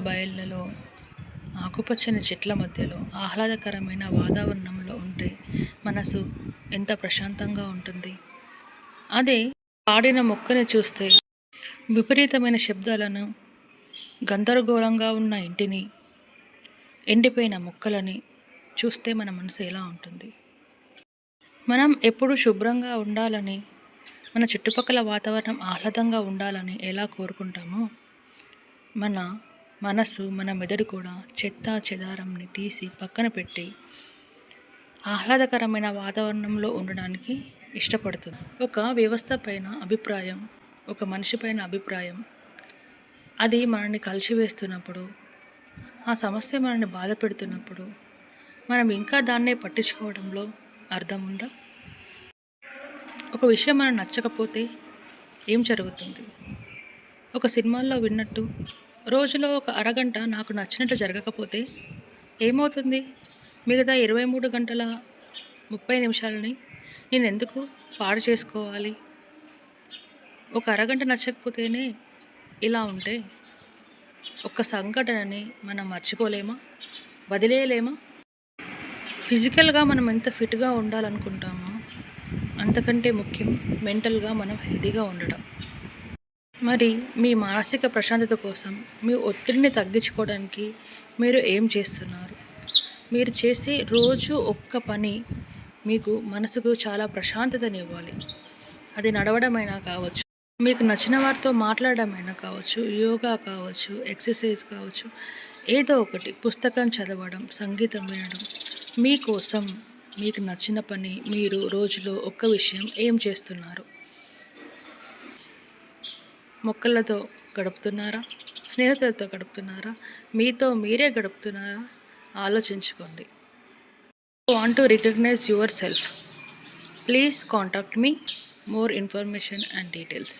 బయళ్ళలో ఆకుపచ్చని చెట్ల మధ్యలో ఆహ్లాదకరమైన వాతావరణంలో ఉంటే మనసు ఎంత ప్రశాంతంగా ఉంటుంది. అదే పాడిన మొక్కని చూస్తే విపరీతమైన శబ్దాలను గందరగోళంగా ఉన్న ఇంటిని ఎండిపోయిన మొక్కలని చూస్తే మన మనసు ఎలా ఉంటుంది. మనం ఎప్పుడు శుభ్రంగా ఉండాలని మన చుట్టుపక్కల వాతావరణం ఆహ్లాదంగా ఉండాలని ఎలా కోరుకుంటామో మన మనసు మన మెదడు కూడా చెత్త చెదారంని తీసి పక్కన పెట్టి ఆహ్లాదకరమైన వాతావరణంలో ఉండడానికి ఇష్టపడుతుంది. ఒక వ్యవస్థ పైన అభిప్రాయం ఒక మనిషి పైన అభిప్రాయం అది మనల్ని కలిసివేస్తున్నప్పుడు ఆ సమస్య మనల్ని బాధ పెడుతున్నప్పుడు మనం ఇంకా దాన్నే పట్టించుకోవడంలో అర్థం ఉందా? ఒక విషయం మనం నచ్చకపోతే ఏం జరుగుతుంది? ఒక సినిమాల్లో విన్నట్టు రోజులో ఒక అరగంట నాకు నచ్చినట్టు జరగకపోతే ఏమవుతుంది? మిగతా ఇరవై మూడు గంటల ముప్పై నిమిషాలని నేను ఎందుకు పాడు చేసుకోవాలి? ఒక అరగంట నచ్చకపోతేనే ఇలా ఉంటే ఒక సంఘటనని మనం మర్చిపోలేమా? వదిలేయలేమా? ఫిజికల్గా మనం ఎంత ఫిట్గా ఉండాలనుకుంటామో అంతకంటే ముఖ్యం మెంటల్గా మనం హెల్తీగా ఉండడం. మరి మీ మానసిక ప్రశాంతత కోసం మీ ఒత్తిడిని తగ్గించుకోవడానికి మీరు ఏం చేస్తున్నారు? మీరు చేసే రోజు ఒక్క పని మీకు మనసుకు చాలా ప్రశాంతతని ఇవ్వాలి అది నడవడమైనా కావచ్చు మీకు నచ్చిన వారితో మాట్లాడమైనా కావచ్చు యోగా కావచ్చు ఎక్సర్సైజ్ కావచ్చు ఏదో ఒకటి పుస్తకం చదవడం సంగీతం వినడం మీకోసం మీకు నచ్చిన పని మీరు రోజులో ఒక్క విషయం ఏం చేస్తున్నారు? మొక్కలతో గడుపుతున్నారా? స్నేహితులతో గడుపుతున్నారా? మీతో మీరే గడుపుతున్నారా? ఆలోచించుకోండి. Want to recognise yourself please contact me more information and details